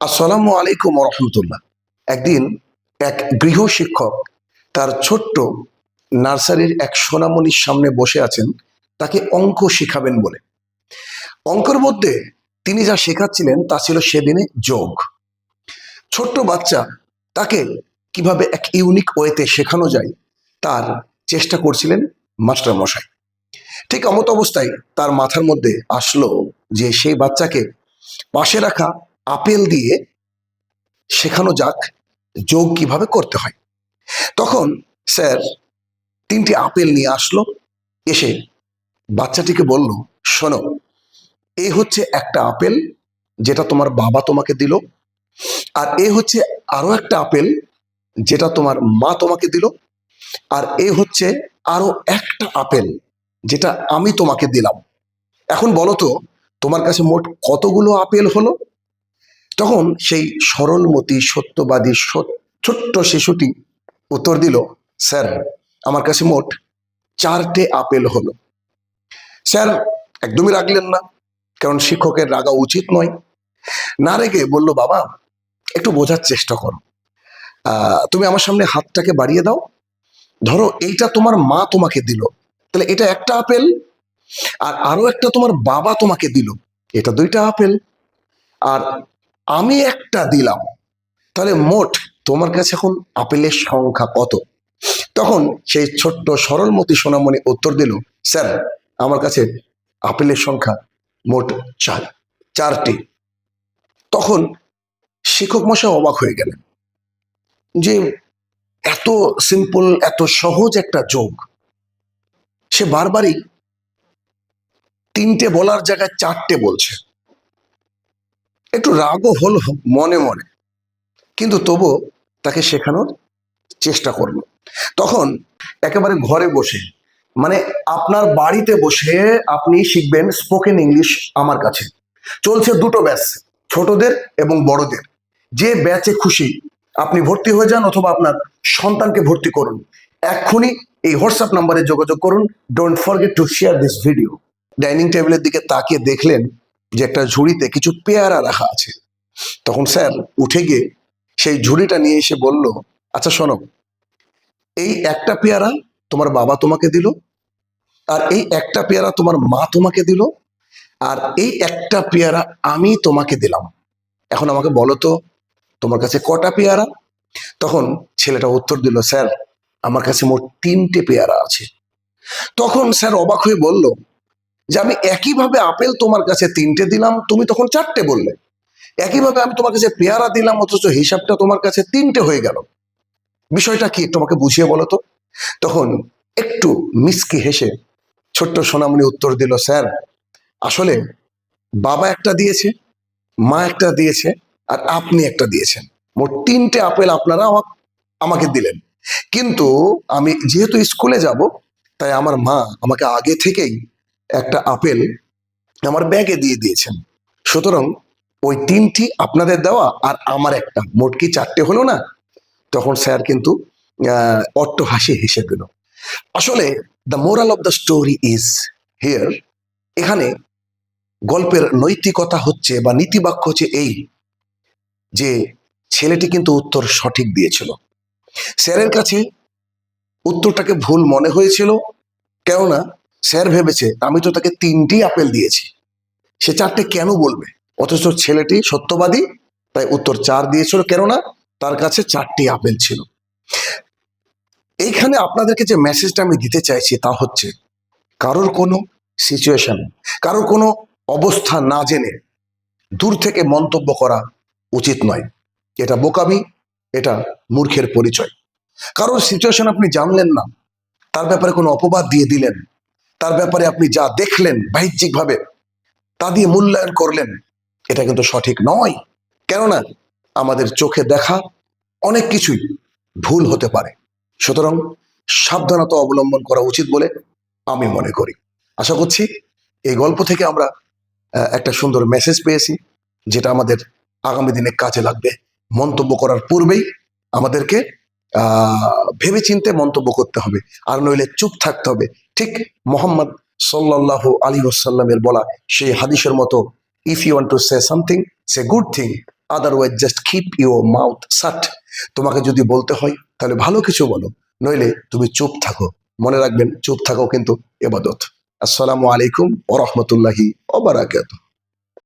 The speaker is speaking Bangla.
আসসালামু আলাইকুম রহমতুল্লাহ একদিন এক গৃহ শিক্ষক তার ছোট্ট নার্সারির এক সোনামণির সামনে বসে আছেন, তাকে অঙ্ক শেখাবেন বলে। অঙ্কর মধ্যে তিনি যা শেখাচ্ছিলেন তা ছিল সেদিনে যোগ। ছোট্ট বাচ্চা তাকে কীভাবে এক ইউনিক ওয়েতে শেখানো যায় তার চেষ্টা করছিলেন মাস্টার মশাই ঠিক অমত অবস্থায় তার মাথার মধ্যে আসলো যে সেই বাচ্চাকে পাশে রাখা আপেল দিয়ে শেখানো যাক যোগ কীভাবে করতে হয়। তখন স্যার তিনটি আপেল নিয়ে আসলো, এসে বাচ্চাটিকে বলল, শোনো এই হচ্ছে একটা আপেল যেটা তোমার বাবা তোমাকে দিল, আর এ হচ্ছে আরও একটা আপেল যেটা তোমার মা তোমাকে দিল, আর এ হচ্ছে আরও একটা আপেল যেটা আমি তোমাকে দিলাম। এখন বলো তো, তোমার কাছে মোট কতগুলো আপেল হলো? তখন সেই সরলমতি, সত্যবাদী ছোট্ট শিশুটি উত্তর দিল, স্যার, আমার কাছে মোট চারটে আপেল হলো। স্যার, একদমই রাগলেন না, কারণ শিক্ষকের রাগা উচিত নয়। না রেগে, বলল, বাবা, একটু বোঝার চেষ্টা করো। তুমি আমার সামনে হাতটাকে বাড়িয়ে দাও। ধরো, এইটা তোমার মা তোমাকে দিল। তাহলে এটা একটা আপেল, আর আরও একটা তোমার বাবা তোমাকে দিল। এটা দুইটা আপেল। আর আমি একটা দিলাম। তাহলে মোট তোমার কাছে এখন আপেলের সংখ্যা কত? তখন সেই ছোট্ট সরলমতি সোনামণি উত্তর দিল, স্যার, আমার কাছে আপেলের সংখ্যা মোট চার, চারটি। তখন শিক্ষক মশাই অবাক হয়ে গেলেন যে এত সিম্পল এত সহজ একটা যোগ। সে বারবারই তিনটে বলার জায়গায় চারটে বলছে। একটু রাগও হল মনে মনে। কিন্তু তবু তাকে শেখানোর চেষ্টা করল। তখন একেবারে ঘরে বসে মানে আপনার বাড়িতে বসে আপনি শিখবেন স্পোকেন ইংলিশ আমার কাছে। চলছে দুটো ব্যাচ ছোটদের এবং বড়দের। যে ব্যাচে খুশি, আপনি ভর্তি হয়ে যান অথবা আপনার সন্তানকে ভর্তি করুন। এক্ষুনি এই হোয়াটসঅ্যাপ নাম্বারে যোগাযোগ করুন। Don't forget to share this video dining টেবিলের দিকে তাকিয়ে দেখলেন যে একটা ঝুড়িতে কিছু পেয়ারা রাখা আছে। তখন স্যার উঠে গিয়ে সেই ঝুড়িটা নিয়ে এসে বলল আচ্ছা শোনো, এই একটা পেয়ারা তোমার বাবা তোমাকে দিল, আর এই একটা পেয়ারা তোমার মা তোমাকে দিল, আর এই একটা পেয়ারা আমি তোমাকে দিলাম। এখন আমাকে বলো তো, তোমার কাছে কটা পেয়ারা? তখন ছেলেটা উত্তর দিল, স্যার, আমার কাছে মোট তিনটে পেয়ারা আছে। তখন স্যার অবাক হয়ে বলল যে আমি একইভাবে আপেল তোমার কাছে তিনটে দিলাম, তুমি তখন চারটে বললে। একইভাবে আমি তোমার কাছে পেয়ারা দিলাম, অথচ হিসাবটা তোমার কাছে তিনটে হয়ে গেল। বিষয়টা কি তোমাকে বুঝিয়ে বলো তো? তখন একটু মিসকি হেসে ছোট্ট সোনামণি উত্তর দিল, স্যার, আসলে বাবা একটা দিয়েছে, মা একটা দিয়েছে, আর আপনি একটা দিয়েছেন। মোট তিনটে আপেল আপনারা আমা- আমাকে দিলেন। কিন্তু আমি যেহেতু স্কুলে যাব, তাই আমার মা আমাকে আগে থেকেই একটা আপেল আমার ব্যাগে দিয়ে দিয়েছেন। সুতরাং ওই তিনটি আপনাদের দেওয়া আর আমার একটা। মোট কি চারটে হলো না? তখন স্যার কিন্তু অট্ট হাসি হেসে দিল। আসলে the moral of the story is here এখানে গল্পের নৈতিকতা হচ্ছে বা নীতিবাক্য হচ্ছে এই যে ছেলেটি কিন্তু উত্তর সঠিক দিয়েছিল। স্যারের কাছে উত্তরটাকে ভুল মনে হয়েছিল, কেননা স্যার ভেবেছে, আমি তো তাকে তিনটি আপেল দিয়েছি। সে চারটে কেন বলবে? অথচ ছেলেটি সত্যবাদী, তাই উত্তর চার দিয়েছিল কেননা তার কাছে চারটি আপেল ছিল। এইখানে আপনাদেরকে যে মেসেজটা আমি দিতে চাইছি তা হচ্ছে, কারোর কোনো সিচুয়েশন কারোর কোনো অবস্থা না জেনে দূর থেকে মন্তব্য করা উচিত নয়। এটা বোকামি, এটা মূর্খের পরিচয়। কারোর সিচুয়েশন আপনি জানলেন না, তার ব্যাপারে কোনো অপবাদ দিয়ে দিলেন তার ব্যাপারে আপনি যা দেখলেন বাহ্যিকভাবে তা দিয়ে মূল্যায়ন করলেন, এটা কিন্তু সঠিক নয়। কেননা আমাদের চোখে দেখা অনেক কিছুই ভুল হতে পারে। সুতরাং সাবধানতা অবলম্বন করা উচিত বলে আমি মনে করি। আশা করছি এই গল্প থেকে আমরা একটা সুন্দর মেসেজ পেয়েছি, যেটা আমাদের আগামী দিনে কাজে লাগবে। মন্তব্য করার পূর্বেই আমাদেরকে ভেবে চিনতে মন্তব্য করতে হবে। আর নইলে চুপ থাকতে হবে। ঠিক মোহাম্মদ সাল্লাহ আলী ওসাল্লামের বলা সেই হাদিসের মতো if you want to say something say good thing otherwise just keep your mouth shut তোমাকে যদি বলতে হয়, তাহলে ভালো কিছু বলো। নইলে তুমি চুপ থাকো। মনে রাখবেন, চুপ থাকো কিন্তু এবাদত। আসসালামু আলাইকুম ও রহমতুল্লাহি ওবারাকাতুহ